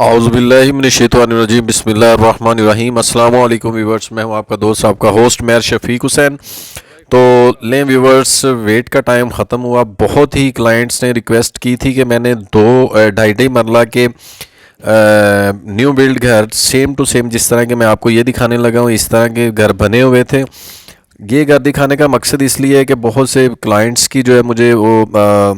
आउज़बिल्लिमिनशैतवानरजीम बसमीम अल्लाम व्यूवर्स मैं हूँ आपका दोस्त आपका होस्ट मैर शफीक हुसैन। तो लें व्यूवर्स वेट का टाइम ख़त्म हुआ। बहुत ही क्लाइंट्स ने रिक्वेस्ट की थी कि मैंने दो ढाई ढाई मरला के न्यू बिल्ड घर सेम टू सेम जिस तरह के मैं आपको ये दिखाने लगा हूँ इस तरह के घर बने हुए थे। ये घर दिखाने का मकसद इसलिए है कि बहुत से क्लाइंट्स की जो है मुझे वो आ,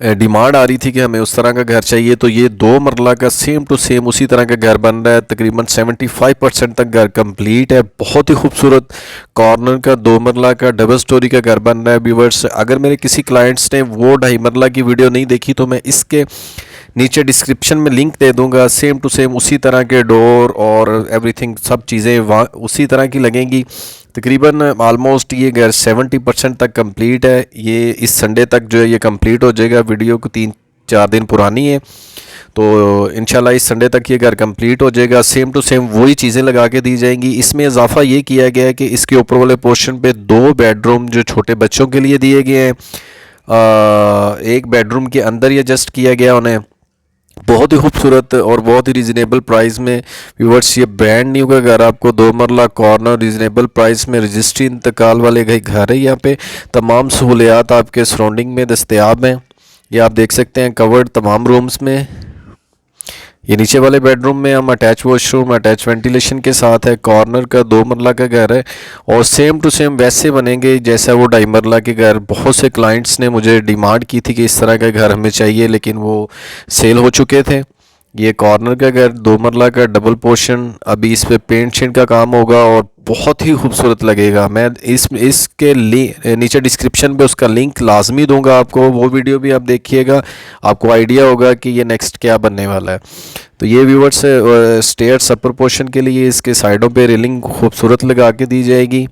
डिमांड आ रही थी कि हमें उस तरह का घर चाहिए तो ये दो मरला का सेम टू सेम उसी तरह का घर बन रहा है। तकरीबन 75 परसेंट तक घर कंप्लीट है। बहुत ही खूबसूरत कॉर्नर का, दो मरला का डबल स्टोरी का घर बन रहा है व्यूवर्स अगर मेरे किसी क्लाइंट्स ने वो ढाई मरला की वीडियो नहीं देखी तो मैं इसके नीचे डिस्क्रिप्शन में लिंक दे दूँगा। सेम टू सेम उसी तरह के डोर और एवरीथिंग सब चीज़ें वहाँ, उसी तरह की लगेंगी। तकरीबन आलमोस्ट ये घर 70 परसेंट तक कंप्लीट है। ये इस संडे तक जो है ये कंप्लीट हो जाएगा। वीडियो को तीन, चार दिन पुरानी है। तो इनशाला इस संडे तक ये घर कंप्लीट हो जाएगा। सेम टू सेम वही चीज़ें लगा के दी जाएँगी। इसमें इजाफा ये किया गया है कि इसके ऊपर वाले पोर्शन पे दो बेडरूम जो छोटे बच्चों के लिए दिए गए हैं। एक बेडरूम के अंदर ये जस्ट किया गया उन्हें। बहुत ही खूबसूरत और बहुत ही रीजनेबल प्राइस में व्यूवर्स ये ब्रांड न्यू का घर आपको दो मरला कॉर्नर रीजनेबल प्राइस में रजिस्ट्री इंतकाल वाले घर है यहाँ पे। तमाम सहूलियात आपके सराउंडिंग में दस्तियाब हैं। ये आप देख सकते हैं कवर्ड तमाम रूम्स में। ये नीचे वाले बेडरूम में हम अटैच वॉशरूम अटैच वेंटिलेशन के साथ है कॉर्नर का दो मरला का घर है और सेम टू सेम वैसे बनेंगे जैसा वो ढाई मरला के घर। बहुत से क्लाइंट्स ने मुझे डिमांड की थी कि इस तरह का घर हमें चाहिए, लेकिन वो सेल हो चुके थे। ये कॉर्नर का घर दो मरला का डबल पोर्शन अभी इस पर पेंट शेंट का काम होगा और बहुत ही खूबसूरत लगेगा। मैं इस, इसके नीचे डिस्क्रिप्शन पे उसका लिंक लाजमी दूँगा आपको। वो वीडियो भी आप देखिएगा। आपको आइडिया होगा कि ये नेक्स्ट क्या बनने वाला है। तो ये व्यूवर्स स्टेयर सपर पोर्शन के लिए इसके साइडों पे रेलिंग खूबसूरत लगा के दी जाएगी।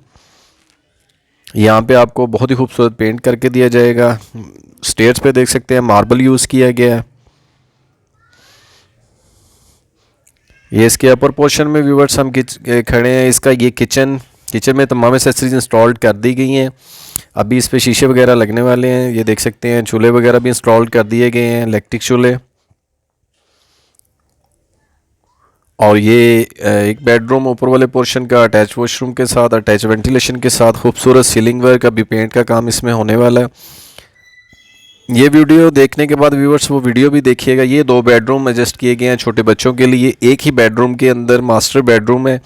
यहाँ पे आपको बहुत ही खूबसूरत पेंट करके दिया जाएगा। स्टेयर्स पे देख सकते हैं मार्बल यूज़ किया गया है। ये इसके अपर पोर्शन में व्यूवर्स हम खड़े हैं। इसका ये किचन किचन में तमाम एसेसरीज इंस्टॉल कर दी गई हैं। अभी इस पर शीशे वगैरह लगने वाले हैं। ये देख सकते हैं, चूल्हे वगैरह भी इंस्टॉल कर दिए गए हैं इलेक्ट्रिक चूल्हे। और ये एक बेडरूम ऊपर वाले पोर्शन का अटैच वॉशरूम के साथ अटैच वेंटिलेशन के साथ, खूबसूरत सीलिंग वर्क अभी पेंट का काम इसमें होने वाला है। ये वीडियो देखने के बाद व्यूवर्स वो वीडियो भी देखिएगा। ये दो बेडरूम एडजस्ट किए गए हैं छोटे बच्चों के लिए। एक ही बेडरूम के अंदर मास्टर बेडरूम है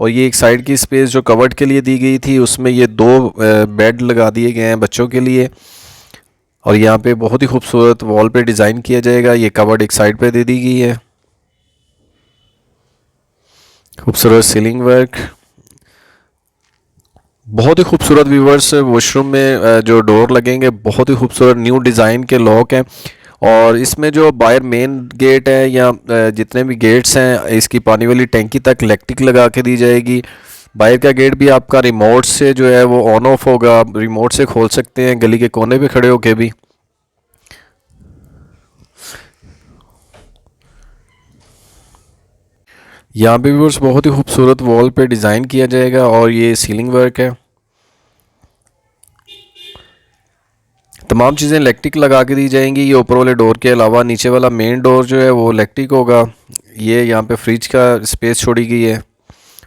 और ये एक साइड की स्पेस जो कवर्ड के लिए दी गई थी, उसमें ये दो बेड लगा दिए गए हैं बच्चों के लिए। और यहाँ पे बहुत ही खूबसूरत वॉल पे डिज़ाइन किया जाएगा। ये कवर्ड एक साइड पे दे दी गई है। खूबसूरत सीलिंग वर्क बहुत ही खूबसूरत व्यूवर्स वॉशरूम में जो डोर लगेंगे, बहुत ही खूबसूरत न्यू डिज़ाइन के लॉक हैं। और इसमें जो बाहर मेन गेट है या जितने भी गेट्स हैं, इसकी पानी वाली टैंकी तक इलेक्ट्रिक लगा के दी जाएगी। बाहर का गेट भी आपका रिमोट से जो है, वो ऑन ऑफ़ होगा। रिमोट से खोल सकते हैं, गली के कोने पे खड़े होके भी। यहाँ पे व्यूवर्स बहुत ही खूबसूरत वॉल पे डिज़ाइन किया जाएगा और ये सीलिंग वर्क है। तमाम चीज़ें इलेक्ट्रिक लगा के दी जाएँगी। ये ऊपर वाले डोर के अलावा नीचे वाला मेन डोर जो है वो इलेक्ट्रिक होगा। ये यहाँ पे फ्रिज का स्पेस छोड़ी गई है।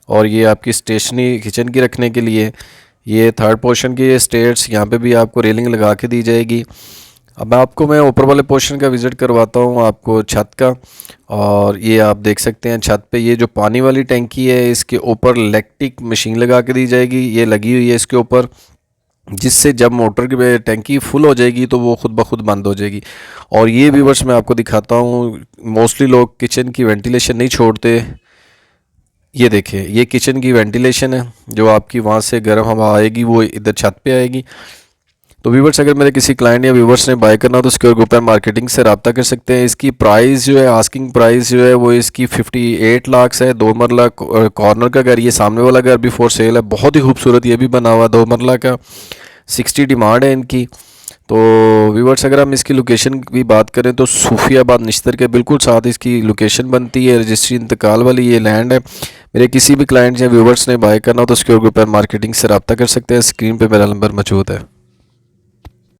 और ये आपकी स्टेशनरी किचन की रखने के लिए। ये थर्ड पोर्शन की स्टेट्स यहाँ पे भी आपको रेलिंग लगा के दी जाएगी। अब आपको मैं ऊपर वाले पोर्शन का विज़िट करवाता हूँ आपको छत का। और ये आप देख सकते हैं छत पे ये जो पानी वाली टैंकी है, इसके ऊपर इलेक्ट्रिक मशीन लगा के दी जाएगी। ये लगी हुई है इसके ऊपर। जिससे जब मोटर की टैंकी फुल हो जाएगी तो वो ख़ुद ब खुद बंद हो जाएगी। और ये व्यूवर्स मैं आपको दिखाता हूँ, मोस्टली लोग किचन की वेंटिलेशन नहीं छोड़ते। ये देखें ये किचन की वेंटिलेशन है, जो आपकी वहाँ से गर्म हवा आएगी, वो इधर छत पे आएगी। तो व्यूवर्स अगर मेरे किसी क्लाइंट या व्यूवर्स ने बाय करना तो सिक्योर ग्रुप एंड मार्केटिंग से रब्ता कर सकते हैं। इसकी प्राइस जो है आस्किंग प्राइस जो है, वो इसकी 58 लाख है, दो मरला कॉर्नर का। घर ये सामने वाला घर भी फोर सेल है, बहुत ही खूबसूरत ये भी बना हुआ दो मरला का। 60 डिमांड है इनकी। तो व्यूवर्स अगर हम इसकी लोकेशन की बात करें तो सूफियाबाद निश्तर के बिल्कुल साथ इसकी लोकेशन बनती है। रजिस्ट्री इंतकाल वाली ये लैंड है। मेरे किसी भी क्लाइंट या व्यूवर्स ने बाय करना हो तो सिक्योर ग्रुप एंड मार्केटिंग से रब्ता कर सकते हैं। स्क्रीन पर मेरा नंबर मौजूद है।